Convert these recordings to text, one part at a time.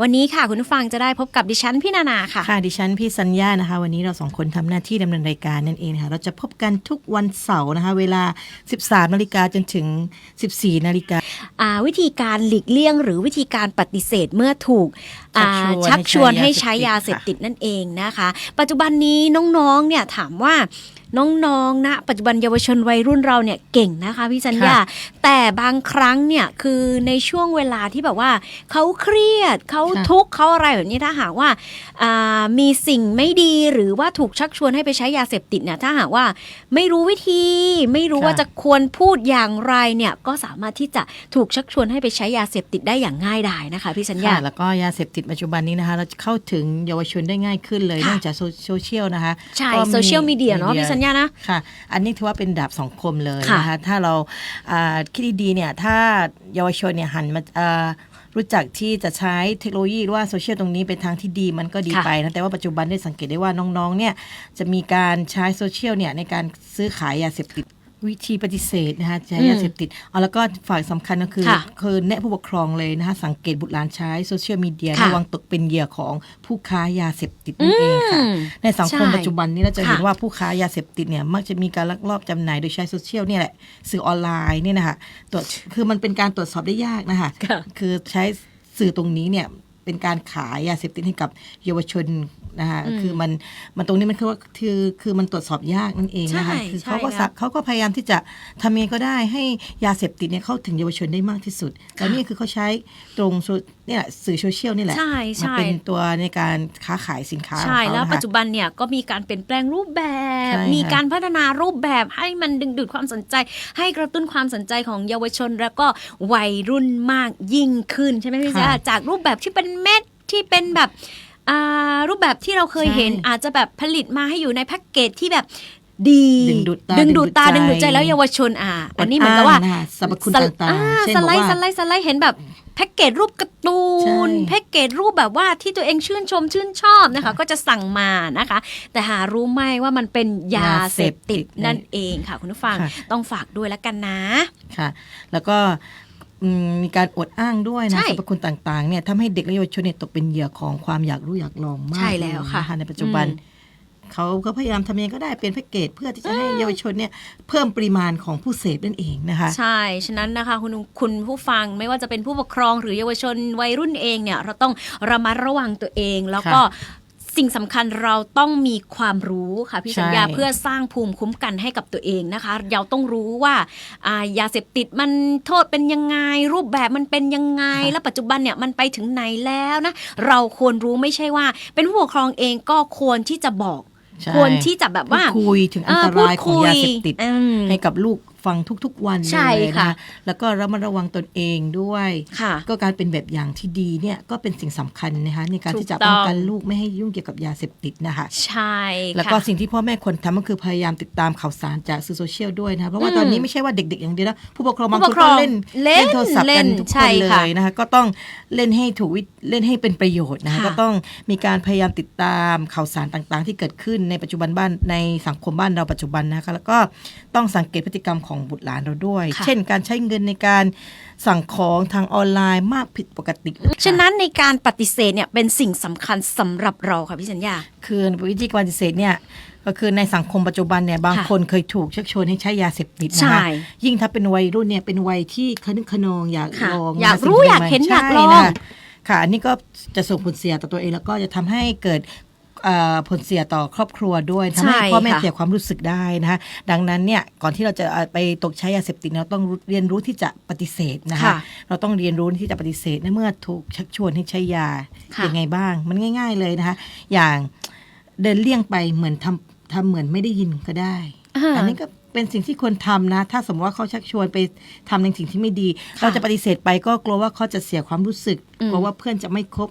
วันนี้ค่ะคุณผู้ฟังจะได้พบกับดิฉันพี่นานาค่ะ ค่ะดิฉันพี่สัญญานะคะ วันนี้เราสองคนทำหน้าที่ดำเนินรายการนั่นเองค่ะเราจะพบกันทุกวันเสาร์นะคะ เวลา 13นาฬิกาจนถึง 14นาฬิกาอ่าวิธีการหลีกเลี่ยง หรือวิธีการปฏิเสธเมื่อถูกอ่าชัชักกชชววนนให้ให้ใช้ใช้ยายาเสเสพพติติดดนั่นเองนะคะ ปัจจุบันนี้น้องๆเนี่ยถามว่า น้องๆนะปัจจุบันเยาวชนวัยรุ่นเราเนี่ยเก่งนะคะพี่สัญญาค่ะแต่บางครั้งเนี่ยคือในช่วงเวลาที่แบบว่าเขาเครียดเขาค่ะทุกข์เขาอะไรแบบนี้ถ้าหากว่าอ่ามีสิ่งไม่ดีหรือว่าถูกชักชวนให้ไปใช้ยาเสพติดเนี่ยถ้าหากว่าไม่รู้วิธีไม่รู้ว่าจะควรพูดอย่างไรเนี่ยก็สามารถที่จะถูกชักชวนให้ไปใช้ยาเสพติดได้อย่างง่ายดายนะคะพี่สัญญาค่ะแล้วก็ยาเสพติดปัจจุบันนี้นะคะเราจะเข้าถึงเยาวชนได้ง่ายขึ้นเลยค่ะเนื่องจากโซโซเชียลนะคะใช่ก็โซเชียลมีเดียเนาะพี่สัญญานะ ค่ะ อันนี้ถือว่าเป็นดาบสองคมเลยค่ะนะคะถ้าเราอ่าคิดดีๆเนี่ยถ้าเยาวชนเนี่ยหันมาอ่ารู้จักที่จะใช้เทคโนโลยีหรือว่าโซเชียลตรงนี้เป็นทางที่ดีมันก็ดีค่ะไปนะแต่ว่าปัจจุบันได้สังเกตได้ว่าน้องๆเนี่ยจะมีการใช้โซเชียลเนี่ยในการซื้อขายยาเสพติด วิธีปฏิเสธนะคะใช้ยาเสพติดเอาแล้วก็ฝ่ายสำคัญก็คือค่ะคือแนะผู้ปกครองเลยนะคะสังเกตบุตรหลานใช้โซเชียลมีเดียค่ะระวังตกเป็นเหยื่อของผู้ค้ายาเสพติดนั่นเองค่ะอืมในสังคมใช่ปัจจุบันนี้เราจะเห็นค่ะว่าผู้ค้ายาเสพติดเนี่ยมักจะมีการลักลอบจำหน่ายโดยใช้โซเชียลเนี่ยแหละสื่อออนไลน์เนี่ยนะคะตรวจคือมันเป็นการตรวจสอบได้ยากนะคะค่ะคือใช้สื่อตรงนี้เนี่ย เป็นการขายยาเสพติดให้กับเยาวชนนะคะอืมคือมันมันตรงนี้มันคือว่าคือคือมันตรวจสอบยากนั่นเองนะคะใช่คือใช่เขาก็แล้วสะเขาก็พยายามที่จะทำยังไงก็ได้ให้ยาเสพติดเนี่ยเข้าถึงเยาวชนได้มากที่สุดแต่นี่คือเขาใช้ตรงโซเนี่ยแหละสื่อโซเชียลนี่แหละใช่มาใช่เป็นตัวในการค้าขายสินค้าของใช่เขาแล้วนะคะปัจจุบันเนี่ยก็มีการเปลี่ยนแปลงรูปแบบใช่ค่ะมีการพัฒนารูปแบบให้มันดึงดูดความสนใจ ให้กระตุ้นความสนใจของเยาวชนแล้วก็วัยรุ่นมากยิ่งขึ้นใช่ไหมพี่จ๊ะจากรูปแบบที่เป็นเม็ดที่เป็นแบบอ่ารูปแบบที่เราเคยเห็นอาจจะแบบผลิตมาให้อยู่ในแพ็กเกจที่แบบดีดึงดูดตาดึงดูดตาดึดึงงดูดูดดใจใจแล้วเยาวชนอ่าอันนี้เหมือนกับว่าอ้างนะคะสรรพคุณสไลต่างๆอ่เช่นสไลด์บอกว่าสไลด์สไลด์เห็นแบบแพ็กเกจรูปการ์ตูนใช่แพ็กเกจรูปแบบว่าที่ตัวเองชื่นชมชื่นชอบนะคะ ก็จะสั่งมานะคะ แต่หารู้ไหมว่ามันเป็นยาเสพติดนั่นเองค่ะคุณผู้ฟังค่ะต้องฝากด้วยแล้วกันนะค่ะ แล้วก็อื มมีการอวดอ้างด้วยนะใช่สรรพคุณต่างๆเนี่ยทำให้เด็กและเยาวชนเนี่ยตกเป็นเหยื่อของความอยากรู้อยากลองมากใช่แล้วค่ะเยนในปัจจุบันอืมเขาก็พยายามทำยังไงก็ได้เป็นแพ็กเกจเพื่อที่จะให้เยาวชนเนี่ยเพิ่มปริมาณของผู้เสพนั่นเองนะคะ ใช่ ฉะนั้นนะคะคุณคุณผู้ฟังไม่ว่าจะเป็นผู้ปกครองหรือเยาวชนวัยรุ่นเองเนี่ยเราต้องระมัดระวังตัวเอง แล้วก็ค่ะ สิ่งสำคัญเราต้องมีความรู้ค่ะพี่ใช่สัญญาเพื่อสร้างภูมิคุ้มกันให้กับตัวเองนะคะ เราต้องรู้ว่าอ่ายาเสพติดมันโทษเป็นยังไง รูปแบบมันเป็นยังไง และปัจจุบันเนี่ยมันไปถึงไหนแล้วนะเราควรรู้ไม่ใช่ว่า เป็นผู้ปกครองเองก็ควรที่จะบอกใช่ควรที่จะแบบว่าพูดคุยถึงอันตพูรายของยาเสพติดอืมให้กับลูก ฟังทุกๆวันใช่เลยนค่ะแล้วก็ระมัดระวังตนเองด้วย ค่ะ ก็การเป็นแบบอย่างที่ดีเนี่ยก็เป็นสิ่งสำคัญนะคะในการถูกที่จะต้ป้อองงกันลูกไม่ให้ยุ่งเกี่ยวกับยาเสพติดนะคะ ใช่ค่ะแล้วก็สิ่งที่พ่อแม่ควรทำก็คือพยายามติดตามข่าวสารจากสื่อโซเชียลด้วยนะคะเพราะว่าอืมตอนนี้ไม่ใช่ว่าเด็กๆอย่างเดียวนะผู้ปกครองบางผู้คปนกครก็องเล่นเล่นโทรศัพท์เล่กันนทุกใช่คนเลค่ะยนะคะก็ต้องเล่นให้ถูกวิเล่นให้เป็นประโยชน์นะคะค่ะก็ต้องมีการพยายามติดตามข่าวสารต่างๆ ที่เกิดขึ้นในปัจจุบันบ้านในสังคมบ้านเราปัจจุบันนะคะแล้วก็ต้องสังเกตพฤติกรรมของบุตรหลานเราด้วยค่ะเช่นการใช้เงินในการสั่งของทางออนไลน์มากผิดปกติ ฉะนั้นในการปฏิเสธเนี่ยเป็นสิ่งสำคัญสำหรับเราค่ะพี่สัญญา คือวิธีการปฏิเสธเนี่ยก็คือในสังคมปัจจุบันเนี่ยบางค่ะคนเคยถูกชักชวนให้ใช้ยาเสพติดใช่นะคะยิ่งถ้าเป็นวัยรุ่นเนี่ยเป็นวัยที่คะนึกคะนองอยากค่ะลองอยากนะสิ่งรู้ที่อยากใม่ๆเห็นอยากใช่ลองนะคะค่ะอันนี้ก็จะส่งผลเสียต่อตัวเองแล้วก็จะทำให้เกิดเอ่อ ผลเสียต่อครอบครัวด้วยทำให้ใช่พ่อแม่ค่ะเสียความรู้สึกได้นะคะดังนั้นเนี่ยก่อนที่เราจะไปตกใช้ยาเสพติดเราต้องรู้เรียนรู้ที่จะปฏิเสธนะคะค่ะเราต้องเรียนรู้ที่จะปฏิเสธในเมื่อถูกชักชวนให้ใช้ยาค่ะยังไงบ้าง มันง่าย ๆเลยนะคะอย่างเดินเลี่ยงไปเหมือนทำทำเหมือนไม่ได้ยินก็ได้อ่าอันนี้ก็เป็นสิ่งที่ควรทำนะ ถ้าสมมติว่าเขาชักชวนไปทำในสิ่งที่ไม่ดีค่ะเราจะปฏิเสธไปก็กลัวว่าเขาจะเสียความรู้สึกอืมกลัวว่าเพื่อนจะไม่คบ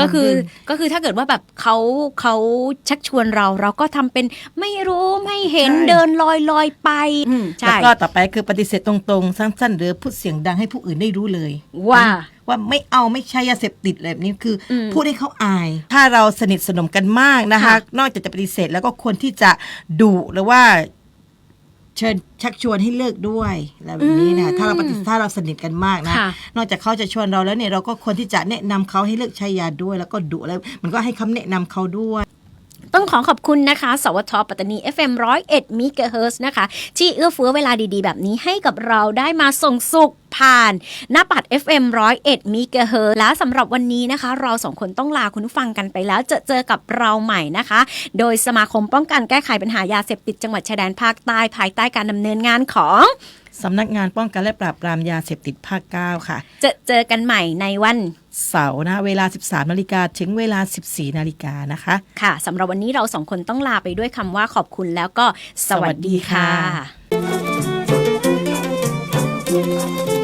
ก็คือมากขึ้นก็คือถ้าเกิดว่าแบบเขาเขาชักชวนเราเราก็ทำเป็นไม่รู้ไม่เห็นใช่เดินลอยลอยไปอืมแล้วใช่ก็ต่อไปคือปฏิเสธตรงๆสั้นๆหรือพูดเสียงดังให้ผู้อื่นได้รู้เลย ว่าว่าไม่เอาไม่ใช่ยาเสพติดแบบนี้คืออมพูดให้เขาอาย ถ้าเราสนิทสนมกันมากนะคะค่ะนอกจากจะปฏิเสธแล้วก็ควรที่จะดุหรือว่า เชิญชักชวนให้เลิกด้วยอะไรแบบนี้นะอืมถ้าเราปฏิถ้าเราสนิทกันมากนะ ค่ะ นอกจากเขาจะชวนเราแล้วเนี่ยเราก็ควรที่จะแนะนำเขาให้เลิกใช้ยาด้วย แล้วก็ดุแล้วมันก็ให้คำแนะนำเขาด้วย ต้องขอขอบคุณนะคะ สวทปัตตานี FM 101มิกะเฮิร์นะคะ ที่เอื้อเฟื้อเวลาดีๆ แบบนี้ให้กับเราได้มาส่งสุขผ่านหน้าปัด FM 101มิกะเฮิร์และสำหรับวันนี้นะคะ เราสองคนต้องลาคุณผู้ฟังกันไปแล้วจะเจอกับเราใหม่นะคะ โดยสมาคมป้องกันแก้ไขปัญหายาเสพติดจังหวัดชายแดนภาคใต้ภายใต้การดำเนินงานของ สำนักงานป้องกันและปราบปรามยาเสพติดภาค 9 ค่ะ จะเจอกันใหม่ในวันเสาร์นะเวลา 13นาฬิกาถึงเวลา 14นาฬิกานะคะ ค่ะสำหรับวันนี้เราสองคนต้องลาไปด้วยคำว่าขอบคุณแล้วก็สวัสดีค่ะสวัสดีค่ะ